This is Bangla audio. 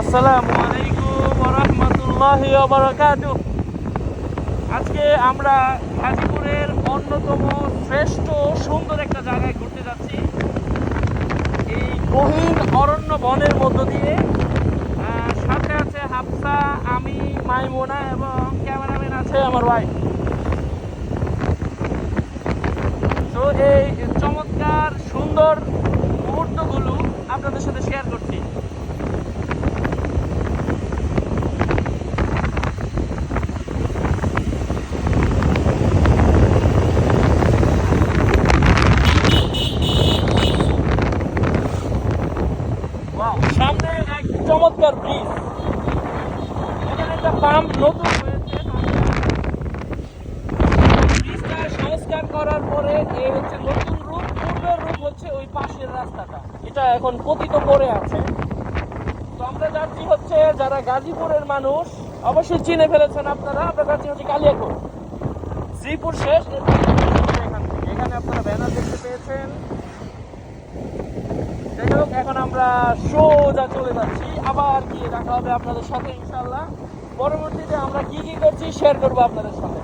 আসসালামু আলাইকুম রহমতুল্লাহি আজকে আমরা গাজীপুরের অন্যতম শ্রেষ্ঠ সুন্দর একটা জায়গায় ঘুরতে যাচ্ছি। এই গহীন অরণ্য বনের মধ্য দিয়ে। সাথে আছে হাফসা, আমি, মাইমোনা এবং ক্যামেরাম্যান আছে আমার ভাই। তো এই চমৎকার সুন্দর মুহূর্তগুলো আপনাদের সাথে শেয়ার করছি Wow, সামনে এক চমৎকার ব্রিজ এখানে একটা পাম্প নতুন আমরা যাচ্ছি হচ্ছে যারা গাজীপুরের মানুষ, অবশ্যই চিনে ফেলেছেন আপনারা। আমরা যাচ্ছি হচ্ছে কালিয়াকোট শেষ এখান থেকে। এখানে আপনারা দেখতে পেয়েছেন। এখন আমরা সোজা চলে যাচ্ছি। আবার গিয়ে দেখা হবে আপনাদের সাথে ইনশাল্লাহ পরবর্তীতে আমরা কি কি করছি শেয়ার করব আপনাদের সাথে